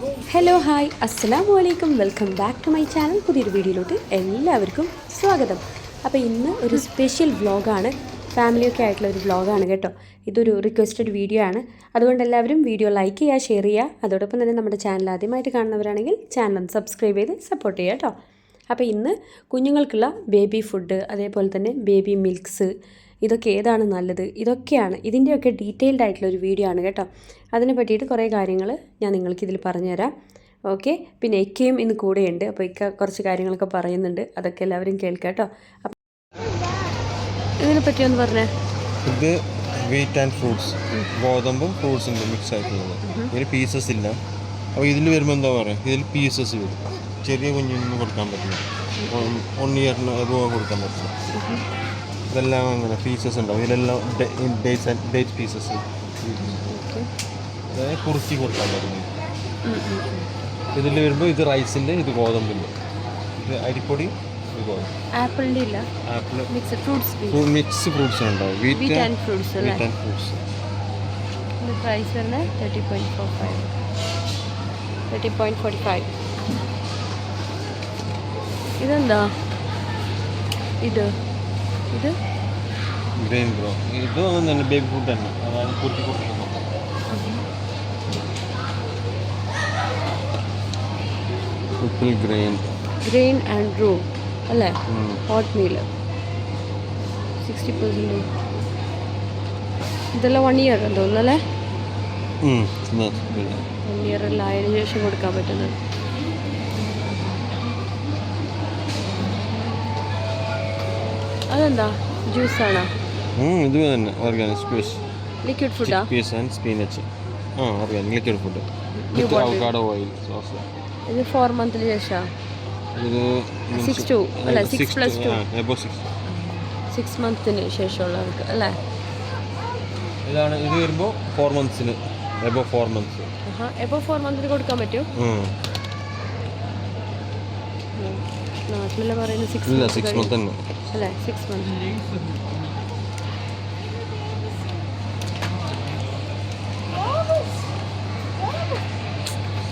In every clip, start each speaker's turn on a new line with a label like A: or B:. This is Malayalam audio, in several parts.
A: ഹലോ ഹായ് അസ്സലാമു വലൈക്കും welcome back to my channel പുതിയൊരു വീഡിയോയിലോട്ട് എല്ലാവർക്കും സ്വാഗതം. അപ്പോൾ ഇന്ന് ഒരു സ്പെഷ്യൽ വ്ളോഗാണ് ഫാമിലിയൊക്കെ ആയിട്ടുള്ള ഒരു വ്ളോഗാണ് കേട്ടോ. ഇതൊരു റിക്വസ്റ്റഡ് വീഡിയോ ആണ്. അതുകൊണ്ട് എല്ലാവരും വീഡിയോ ലൈക്ക് ചെയ്യുക ഷെയർ ചെയ്യുക. അതോടൊപ്പം തന്നെ നമ്മുടെ ചാനൽ ആദ്യമായിട്ട് കാണുന്നവരാണെങ്കിൽ ചാനൽ ഒന്ന് സബ്സ്ക്രൈബ് ചെയ്ത് സപ്പോർട്ട് ചെയ്യുക കേട്ടോ. അപ്പോൾ ഇന്ന് കുഞ്ഞുങ്ങൾക്കുള്ള ബേബി ഫുഡ് അതേപോലെ തന്നെ ബേബി മിൽക്സ് ഇതൊക്കെ ഏതാണ് നല്ലത്? ഇതൊക്കെയാണ് ഇതിന്റെയൊക്കെ ഡീറ്റെയിൽഡ് ആയിട്ടുള്ള ഒരു വീഡിയോ ആണ് കേട്ടോ. അതിനെ പറ്റിയിട്ട് കുറേ കാര്യങ്ങൾ ഞാൻ നിങ്ങൾക്ക് ഇതിൽ പറഞ്ഞുതരാം. ഓക്കെ? പിന്നെ എക്കയും ഇന്ന് കൂടെയുണ്ട് അപ്പോൾ ഇക്ക കുറച്ച് കാര്യങ്ങളൊക്കെ പറയുന്നുണ്ട്. അതൊക്കെ എല്ലാവരും കേൾക്കാം കേട്ടോ. അപ്പം ഇതിനെ പറ്റി ഒന്ന് പറഞ്ഞേ.
B: ഇത് വീറ്റ് ആൻഡ് ഫ്രൂട്ട്സ് ഗോതമ്പും ഫ്രൂട്ട്സും ഉണ്ട് മിക്സ് ആയിട്ടുള്ളത്. ഇതിന് പീസസ് ഇല്ല. അപ്പോൾ ഇതിൽ വരുമ്പോൾ എന്താ പറയുക ഇതിൽ പീസസ് വരും. ചെറിയ കുഞ്ഞിനൊന്നും കൊടുക്കാൻ പറ്റില്ല. വൺ ഇയറിന് അതുപോലെ കൊടുക്കാൻ പറ്റില്ല. ഇതെല്ലാം അങ്ങനെ പീസസ് ഉണ്ടാവും. ഇതിലെല്ലാം ഡേറ്റ്സ് ഡേറ്റ് പീസസ് അതായത് കുറുക്കി കൊടുക്കാൻ പറ്റുന്നത് ഇതിൽ വരുമ്പോൾ ഇത് റൈസിന്റെ ഇത് ഗോതമ്പിന്റെ ഇത് അരിപ്പൊടി ഇത് ഗോതമ്പ്.
A: ആപ്പിളിന്റെ ഇല്ല.
B: Apple
A: mixed fruits
B: mix fruits ഉണ്ടാവും wheat
A: and fruits
B: wheat and fruits
A: price വരുന്നത് thirty point four five thirty point forty five ഇതെന്താ? ഇത്. ഇത്?
B: ഗ്രെയിൻ ബ്രോ ഇതും അങ്ങനെ തന്നെ ബേബി ഫുഡ് തന്നെ. അതാണ് കൂട്ടി കൂട്ടി triple grain
A: grain and raw അല്ലേ? ഹോട്ട് മീൽ സിക്സ്റ്റി പെർസെന്റ് ഇതെല്ലാം വൺ ഇയർ എന്ന് തോന്നുന്നു അല്ലേ? വൺ ഇയർ എല്ലാം ശേഷം കൊടുക്കാൻ പറ്റുന്നത്. അതെന്താ? ജ്യൂസാണോ
B: ഇത് തന്നെ. ഓർഗാനിക് സ്ക്വിഷ്
A: ലിക്വിഡ് ഫുഡാ
B: പീസ് ആൻഡ് സ്പീനച്ച് ആ organic liquid food
A: bottle.
B: Avocado oil sauce
A: ഇത് ഫോർ മന്ത്ലി ശേഷം
B: ഇത്
A: Six to, അല്ല, six plus two.
B: Above six
A: six മന്ത്സിന് ശേഷമുള്ളവർക്ക് അല്ലേ?
B: ഇതാണ് ഇത് വരുമ്പോൾ ഫോർ മന്ത്സിന് എബോ ഫോർ മന്ത്സ്
A: എബോ എപ്പോൾ ഫോർ മന്തിന് കൊടുക്കാൻ പറ്റും? നാട്ടിലെല്ലാം പറയുന്നത്? സിക്സ്
B: ഇല്ല സിക്സ് മന്ത് തന്നെ.
A: അല്ലേ? സിക്സ് മന്ത്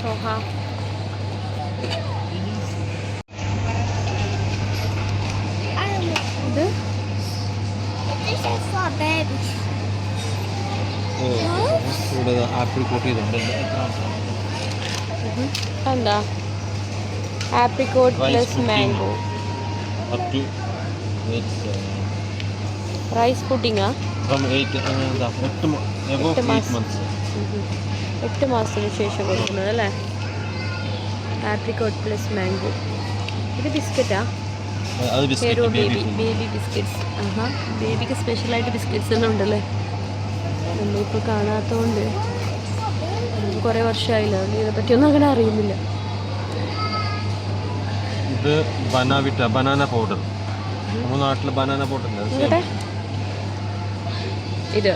A: സോഹ. ഇത്.
B: ഇവിടെ ആപ്പിൾ കോട്ട് ചെയ്തിട്ടുണ്ട്.
A: എന്താ? Apricot plus. Mango
B: up to eight, uh,
A: rice പുഡിങ്ങാ
B: from eight, uh, the എട്ട്
A: മാസത്തിന് ശേഷം കൊടുക്കുന്നത് അല്ലേ? ആപ്രിക്കോട്ട് പ്ലസ് മാംഗോ ഇത് ബിസ്ക്കറ്റാ ബേബി
B: ബേബി
A: ബിസ്ക്കറ്റ്സ് ആഹാ. ബേബിക്ക് സ്പെഷ്യലായിട്ട് ബിസ്ക്കറ്റ്സ് എല്ലാം ഉണ്ടല്ലേ? നമ്മളിപ്പോൾ കാണാത്തതുകൊണ്ട് കുറേ വർഷമായില്ല. അതുകൊണ്ട് ഇതിനെപ്പറ്റിയൊന്നും അങ്ങനെ അറിയുന്നില്ല.
B: ഇത് ബനാവിറ്റ ബനാന പൗഡർ നമ്മുടെ നാട്ടിൽ ബനാന പൗഡർ
A: ഇത്.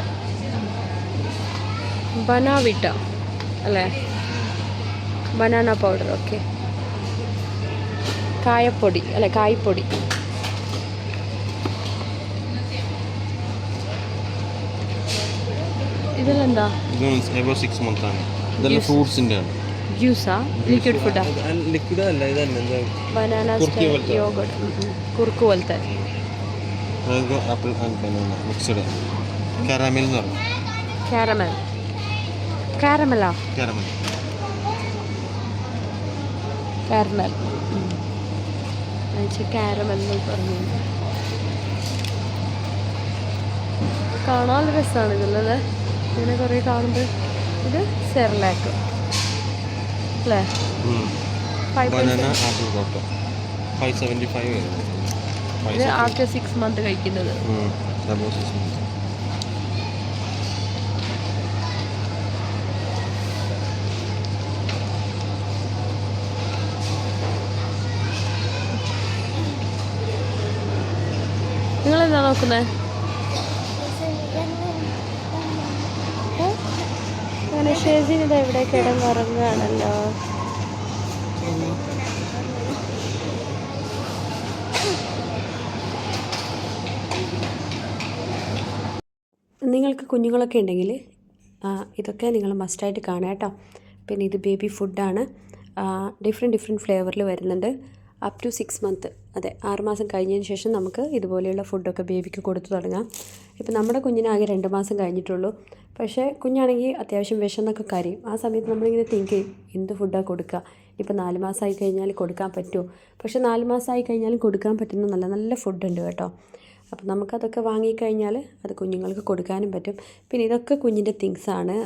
A: ബനാവിട്ട അല്ലേ? ബനാന പൗഡർ ഓക്കെ കായപ്പൊടി അല്ലെ കായ്പൊടി ഇതിലെന്താ
B: ഇതെല്ലാം. ഫ്രൂട്ട്സിന്റെ ആണ്.
A: ജ്യൂസാ ലിക്വിഡ് ഫുഡാ
B: ലിക്വിഡ് അല്ല ഇതല്ല
A: ബനാന. യോഗട്ട് കുറുക്ക് പോലത്തെ.
B: ആപ്പിൾ ബനാന മിക്സഡ് കാരാമൽ എന്ന് പറയും
A: കാരമൽ കാരമലാ
B: കാരാമൽ
A: കാരമൽ കാരമൽ എന്ന് പറഞ്ഞു. കാണാൻ രസമാണ് ഇതുള്ളത്. ഇങ്ങനെ കുറേ കാണുമ്പോൾ ഇത് സെർലാക്ക് അല്ലേ
B: ബനാന ആപ്പിൾ കോട്ടോ ഫൈവ് സെവന്റി ഫൈവ്
A: ഇത് ആഫ്റ്റർ സിക്സ് മന്ത് കഴിക്കുന്നത്. നിങ്ങളെന്താ നോക്കുന്നത് കിടന്നുറങ്ങുകയാണല്ലോ. നിങ്ങൾക്ക് കുഞ്ഞുങ്ങളൊക്കെ ഉണ്ടെങ്കിൽ ഇതൊക്കെ നിങ്ങൾ മസ്റ്റായിട്ട് കാണുക കേട്ടോ. പിന്നെ ഇത് ബേബി ഫുഡാണ് ഡിഫറെന്റ് ഡിഫറെന്റ് ഫ്ലേവറിൽ വരുന്നുണ്ട്. അപ് ടു സിക്സ് മന്ത് അതെ ആറുമാസം കഴിഞ്ഞതിന് ശേഷം നമുക്ക് ഇതുപോലെയുള്ള ഫുഡൊക്കെ ബേബിക്ക് കൊടുത്തു തുടങ്ങാം. ഇപ്പം നമ്മുടെ കുഞ്ഞിനാകെ രണ്ട് മാസം കഴിഞ്ഞിട്ടുള്ളൂ. പക്ഷേ കുഞ്ഞാണെങ്കിൽ അത്യാവശ്യം വിഷമെന്നൊക്കെ കരയും. ആ സമയത്ത് നമ്മളിങ്ങനെ തിങ്ക് ചെയ്യും എന്ത് ഫുഡാണ് കൊടുക്കുക ഇപ്പം നാല് മാസമായി കഴിഞ്ഞാൽ കൊടുക്കാൻ പറ്റുമോ? പക്ഷേ നാല് മാസമായി കഴിഞ്ഞാലും കൊടുക്കാൻ പറ്റുന്ന നല്ല നല്ല ഫുഡുണ്ട് കേട്ടോ. അപ്പം നമുക്കതൊക്കെ വാങ്ങിക്കഴിഞ്ഞാൽ അത് കുഞ്ഞുങ്ങൾക്ക് കൊടുക്കാനും പറ്റും. പിന്നെ ഇതൊക്കെ കുഞ്ഞിന്റെ തിങ്സാണ്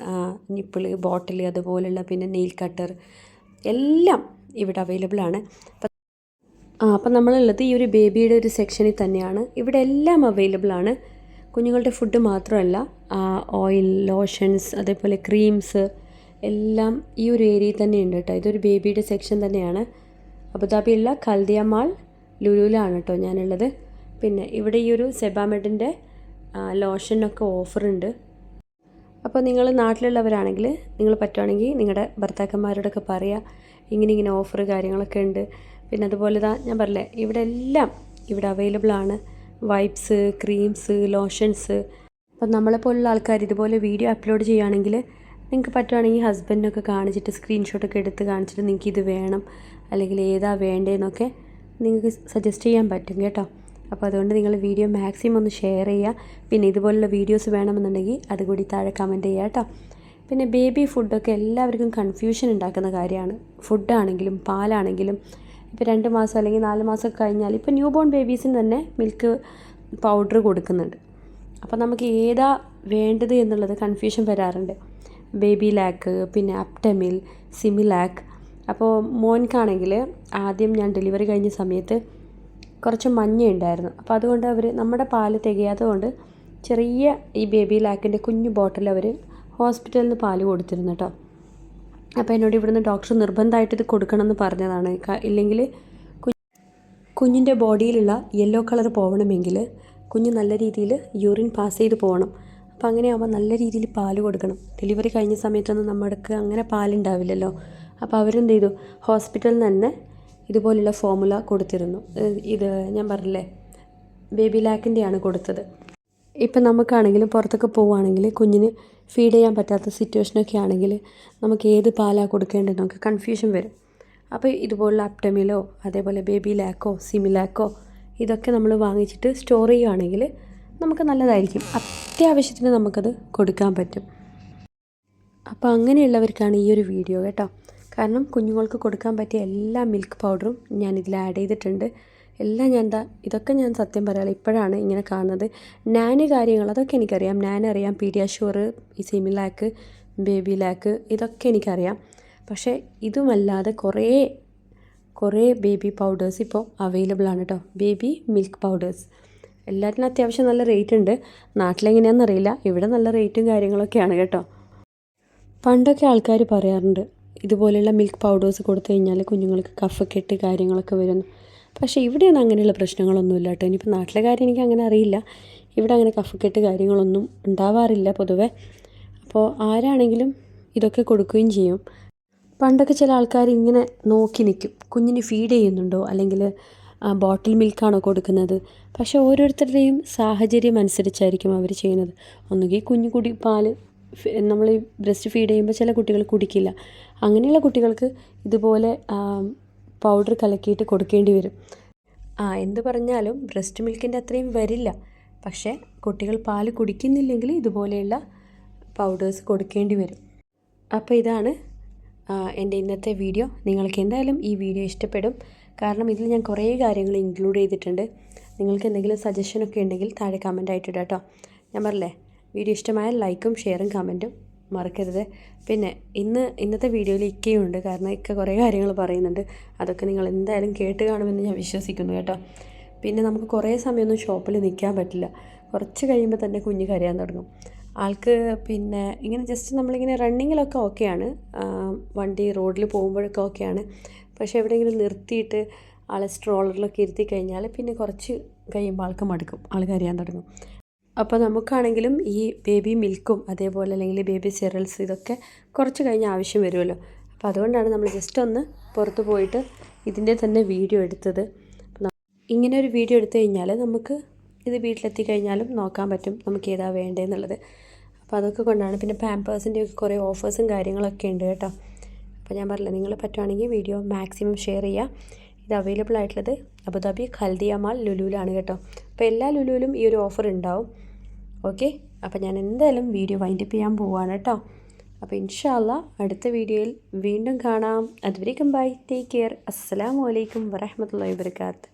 A: നിപ്പിൾ ബോട്ടിൽ അതുപോലുള്ള പിന്നെ നെയിൽ കട്ടർ എല്ലാം ഇവിടെ അവൈലബിൾ ആണ്. അപ്പം നമ്മളുള്ളത് ഈ ഒരു ബേബിയുടെ ഒരു സെക്ഷനിൽ തന്നെയാണ്. ഇവിടെ എല്ലാം അവൈലബിൾ ആണ്. കുഞ്ഞുങ്ങളുടെ ഫുഡ് മാത്രമല്ല ഓയിൽ ലോഷൻസ് അതേപോലെ ക്രീംസ് എല്ലാം ഈ ഒരു ഏരിയയിൽ തന്നെ ഉണ്ട് കേട്ടോ. ഇതൊരു ബേബിയുടെ സെക്ഷൻ തന്നെയാണ്. അബുദാബിയുള്ള കൽദിയ മാൾ ലുലുവിലാണ് കേട്ടോ ഞാനുള്ളത്. പിന്നെ ഇവിടെ ഈ ഒരു സെബാമെഡിന്റെ ലോഷനൊക്കെ ഓഫറുണ്ട് അപ്പോൾ നിങ്ങൾ നാട്ടിലുള്ളവരാണെങ്കിൽ നിങ്ങൾ പറ്റുവാണെങ്കിൽ നിങ്ങളുടെ ഭർത്താക്കന്മാരോടൊക്കെ പറയുക ഇങ്ങനെ ഇങ്ങനെ ഓഫർ കാര്യങ്ങളൊക്കെ ഉണ്ട്. പിന്നെ അതുപോലെ താ ഞാൻ പറഞ്ഞില്ലേ ഇവിടെ എല്ലാം ഇവിടെ അവൈലബിൾ ആണ്. Wipes creams lotions. അപ്പം നമ്മളെപ്പോലുള്ള ആൾക്കാർ ഇതുപോലെ വീഡിയോ അപ്ലോഡ് ചെയ്യുകയാണെങ്കിൽ നിങ്ങൾക്ക് പറ്റുവാണെങ്കിൽ ഹസ്ബൻഡിനൊക്കെ കാണിച്ചിട്ട് സ്ക്രീൻഷോട്ടൊക്കെ എടുത്ത് കാണിച്ചിട്ട് നിങ്ങൾക്ക് ഇത് വേണം. അല്ലെങ്കിൽ ഏതാ വേണ്ടതെന്നൊക്കെ നിങ്ങൾക്ക് സജസ്റ്റ് ചെയ്യാൻ പറ്റും കേട്ടോ. അപ്പോൾ അതുകൊണ്ട് നിങ്ങൾ വീഡിയോ മാക്സിമം ഒന്ന് ഷെയർ ചെയ്യുക. പിന്നെ ഇതുപോലുള്ള വീഡിയോസ് വേണമെന്നുണ്ടെങ്കിൽ അതുകൂടി താഴെ കമന്റ് ചെയ്യുക കേട്ടോ. പിന്നെ ബേബി ഫുഡൊക്കെ എല്ലാവർക്കും കൺഫ്യൂഷൻ ഉണ്ടാക്കുന്ന കാര്യമാണ്. ഫുഡാണെങ്കിലും പാലാണെങ്കിലും ഇപ്പോൾ രണ്ട് മാസം അല്ലെങ്കിൽ നാല് മാസം കഴിഞ്ഞാൽ ഇപ്പോൾ ന്യൂ ബോൺ ബേബീസിന് തന്നെ മിൽക്ക് പൗഡർ കൊടുക്കുന്നുണ്ട്. അപ്പോൾ നമുക്ക് ഏതാ വേണ്ടത് എന്നുള്ളത് കൺഫ്യൂഷൻ വരാറുണ്ട്. ബേബി ലാക്ക് പിന്നെ അപ്റ്റമിൽ സിമിലാക്ക് അപ്പോൾ മോൻക്കാണെങ്കിൽ ആദ്യം ഞാൻ ഡെലിവറി കഴിഞ്ഞ സമയത്ത് കുറച്ച് മഞ്ഞ ഉണ്ടായിരുന്നു അപ്പോൾ അതുകൊണ്ട് അവർ നമ്മുടെ പാൽ തികയാത്തത് കൊണ്ട് ചെറിയ ഈ ബേബി ലാക്കിന്റെ കുഞ്ഞു ബോട്ടിൽ അവർ ഹോസ്പിറ്റലിൽ നിന്ന് പാൽ കൊടുത്തിരുന്നു കേട്ടോ. അപ്പോൾ എന്നോട് ഇവിടുന്ന് ഡോക്ടർ നിർബന്ധമായിട്ട് ഇത് കൊടുക്കണമെന്ന് പറഞ്ഞതാണ്. ഇല്ലെങ്കിൽ കുഞ്ഞിന്റെ ബോഡിയിലുള്ള യെല്ലോ കളർ പോകണമെങ്കിൽ കുഞ്ഞ് നല്ല രീതിയിൽ യൂറിൻ പാസ് ചെയ്ത് പോകണം. അപ്പോൾ അങ്ങനെ ആകുമ്പോൾ നല്ല രീതിയിൽ പാൽ കൊടുക്കണം. ഡെലിവറി കഴിഞ്ഞ സമയത്തൊന്നും നമ്മൾക്ക് അങ്ങനെ പാലുണ്ടാവില്ലല്ലോ. അപ്പോൾ അവരെന്ത് ചെയ്തു? ഹോസ്പിറ്റലിൽ തന്നെ ഇതുപോലുള്ള ഫോമുല കൊടുത്തിരുന്നു. ഇത് ഞാൻ പറഞ്ഞില്ലേ? ബേബി ലാക്കിന്റെയാണ് കൊടുത്തത്. ഇപ്പം നമുക്കാണെങ്കിലും പുറത്തൊക്കെ പോവുകയാണെങ്കിൽ കുഞ്ഞിന് ഫീഡ് ചെയ്യാൻ പറ്റാത്ത സിറ്റുവേഷനൊക്കെ ആണെങ്കിൽ നമുക്ക് ഏത് പാലാണ് നമുക്ക് കൺഫ്യൂഷൻ വരും. അപ്പോൾ ഇതുപോലുള്ള അപ്റ്റമിലോ അതേപോലെ ബേബി ലാക്കോ സിമിലാക്കോ ഇതൊക്കെ നമ്മൾ വാങ്ങിച്ചിട്ട് സ്റ്റോർ ചെയ്യുകയാണെങ്കിൽ നമുക്ക് നല്ലതായിരിക്കും. അത്യാവശ്യത്തിന് നമുക്കത് കൊടുക്കാൻ പറ്റും. അപ്പോൾ അങ്ങനെയുള്ളവർക്കാണ് ഈ ഒരു വീഡിയോ കേട്ടോ. കാരണം കുഞ്ഞുങ്ങൾക്ക് കൊടുക്കാൻ പറ്റിയ എല്ലാ മിൽക്ക് പൗഡറും ഞാൻ ഇതിൽ ആഡ് ചെയ്തിട്ടുണ്ട്. എല്ലാം ഞാൻ എന്താ ഇതൊക്കെ ഞാൻ സത്യം പറയാം ഇപ്പോഴാണ് ഇങ്ങനെ കാണുന്നത്. നാന് കാര്യങ്ങൾ അതൊക്കെ എനിക്കറിയാം. നാൻ അറിയാം പീഡിയാഷുവർ ഈ സിമിലാക്ക് ബേബി ലാക്ക് ഇതൊക്കെ എനിക്കറിയാം. പക്ഷേ ഇതുമല്ലാതെ കുറേ കുറേ ബേബി പൗഡേഴ്സ് ഇപ്പോൾ അവൈലബിൾ ആണ് കേട്ടോ. Baby milk powders. എല്ലാത്തിനും അത്യാവശ്യം നല്ല റേറ്റ് ഉണ്ട്. നാട്ടിലെങ്ങനെയാണെന്നറിയില്ല ഇവിടെ നല്ല റേറ്റും കാര്യങ്ങളൊക്കെയാണ് കേട്ടോ. പണ്ടൊക്കെ ആൾക്കാർ പറയാറുണ്ട് ഇതുപോലെയുള്ള മിൽക്ക് പൗഡേഴ്സ് കൊടുത്തു കഴിഞ്ഞാൽ കുഞ്ഞുങ്ങൾക്ക് കഫക്കെട്ട് കാര്യങ്ങളൊക്കെ വരുന്നു. പക്ഷേ ഇവിടെയൊന്നും അങ്ങനെയുള്ള പ്രശ്നങ്ങളൊന്നുമില്ല കേട്ടോ. ഇനിയിപ്പോൾ നാട്ടിലെ കാര്യം എനിക്ക് അങ്ങനെ അറിയില്ല. ഇവിടെ അങ്ങനെ കഫക്കെട്ട് കാര്യങ്ങളൊന്നും ഉണ്ടാവാറില്ല പൊതുവേ. അപ്പോൾ ആരാണെങ്കിലും ഇതൊക്കെ കൊടുക്കുകയും ചെയ്യും. പണ്ടൊക്കെ ചില ആൾക്കാർ ഇങ്ങനെ നോക്കി നിൽക്കും. കുഞ്ഞിന് ഫീഡ് ചെയ്യുന്നുണ്ടോ? അല്ലെങ്കിൽ ബോട്ടിൽ മിൽക്കാണോ കൊടുക്കുന്നത്? പക്ഷേ ഓരോരുത്തരുടെയും സാഹചര്യം അനുസരിച്ചായിരിക്കും അവർ ചെയ്യുന്നത്. ഒന്നുകിൽ കുഞ്ഞു കുടി പാൽ നമ്മൾ ബ്രസ്റ്റ് ഫീഡ് ചെയ്യുമ്പോൾ ചില കുട്ടികൾ കുടിക്കില്ല. അങ്ങനെയുള്ള കുട്ടികൾക്ക് ഇതുപോലെ പൗഡർ കലക്കിയിട്ട് കൊടുക്കേണ്ടി വരും. ആ എന്ത് പറഞ്ഞാലും ബ്രസ്റ്റ് മിൽക്കിന്റെ അത്രയും വരില്ല. പക്ഷേ കുട്ടികൾ പാൽ കുടിക്കുന്നില്ലെങ്കിൽ ഇതുപോലെയുള്ള പൗഡേഴ്സ് കൊടുക്കേണ്ടി വരും. അപ്പോൾ ഇതാണ് എന്റെ ഇന്നത്തെ വീഡിയോ നിങ്ങൾക്ക് എന്തായാലും ഈ വീഡിയോ ഇഷ്ടപ്പെടും. കാരണം ഇതിൽ ഞാൻ കുറേ കാര്യങ്ങൾ ഇൻക്ലൂഡ് ചെയ്തിട്ടുണ്ട്. നിങ്ങൾക്ക് എന്തെങ്കിലും സജഷനൊക്കെ ഉണ്ടെങ്കിൽ താഴെ കമന്റ് ആയിട്ടിടാം കേട്ടോ ഞാൻ പറഞ്ഞില്ലേ വീഡിയോ ഇഷ്ടമായാൽ ലൈക്കും ഷെയറും കമന്റും മറക്കരുത്. പിന്നെ ഇന്ന് ഇന്നത്തെ വീഡിയോയിൽ ഇക്കയുണ്ട്. കാരണം ഇക്ക കുറേ കാര്യങ്ങൾ പറയുന്നുണ്ട്. അതൊക്കെ നിങ്ങൾ എന്തായാലും കേട്ട് കാണുമെന്ന് ഞാൻ വിശ്വസിക്കുന്നു കേട്ടോ. പിന്നെ നമുക്ക് കുറേ സമയമൊന്നും ഷോപ്പിൽ നിൽക്കാൻ പറ്റില്ല. കുറച്ച് കഴിയുമ്പോൾ തന്നെ കുഞ്ഞ് കരയാൻ തുടങ്ങും. ആൾക്ക് പിന്നെ ഇങ്ങനെ ജസ്റ്റ് നമ്മളിങ്ങനെ റണ്ണിങ്ങിലൊക്കെ ഓക്കെയാണ് വണ്ടി റോഡിൽ പോകുമ്പോഴൊക്കെ ഓക്കെയാണ് പക്ഷേ എവിടെയെങ്കിലും നിർത്തിയിട്ട് ആളെ സ്ട്രോളറിലൊക്കെ ഇരുത്തി കഴിഞ്ഞാൽ പിന്നെ കുറച്ച് കഴിയുമ്പോൾ ആൾക്ക് മടുക്കും. ആൾ കരയാൻ തുടങ്ങും. അപ്പോൾ നമുക്കാണെങ്കിലും ഈ ബേബി മിൽക്കും അതേപോലെ അല്ലെങ്കിൽ ബേബി സിറൽസ് ഇതൊക്കെ കുറച്ച് കഴിഞ്ഞ് ആവശ്യം വരുമല്ലോ. അപ്പോൾ അതുകൊണ്ടാണ് നമ്മൾ ജസ്റ്റ് ഒന്ന് പുറത്ത് പോയിട്ട് ഇതിന്റെ തന്നെ വീഡിയോ എടുത്തത്. ഇങ്ങനെ ഒരു വീഡിയോ എടുത്തു കഴിഞ്ഞാൽ നമുക്ക് ഇത് വീട്ടിലെത്തി കഴിഞ്ഞാലും നോക്കാൻ പറ്റും നമുക്ക് ഏതാ വേണ്ടതെന്നുള്ളത് അപ്പോൾ അതൊക്കെ കൊണ്ടാണ് പിന്നെ പാമ്പേഴ്സിന്റെ ഒക്കെ കുറേ ഓഫേഴ്സും കാര്യങ്ങളൊക്കെ ഉണ്ട് കേട്ടോ. അപ്പോൾ ഞാൻ പറഞ്ഞില്ല നിങ്ങൾ പറ്റുവാണെങ്കിൽ വീഡിയോ മാക്സിമം ഷെയർ ചെയ്യുക. ഇത് അവൈലബിൾ ആയിട്ടുള്ളത് അബുദാബി ഖൽദിയ മാൾ ലുലുവിലാണ് കേട്ടോ. അപ്പോൾ എല്ലാ ലുലുവിലും ഈ ഒരു ഓഫർ ഉണ്ടാവും. ഓക്കെ? അപ്പോൾ ഞാൻ എന്തായാലും വീഡിയോ വൈൻഡപ്പ് ചെയ്യാൻ പോവുകയാണ് കേട്ടോ അപ്പോൾ ഇൻഷാല്ല അടുത്ത വീഡിയോയിൽ വീണ്ടും കാണാം. അതുവരേക്കും ബൈ ടേക്ക് കെയർ അസ്സാം വലൈക്കും വരഹമുല്ലാ വാബർക്കാത്ത്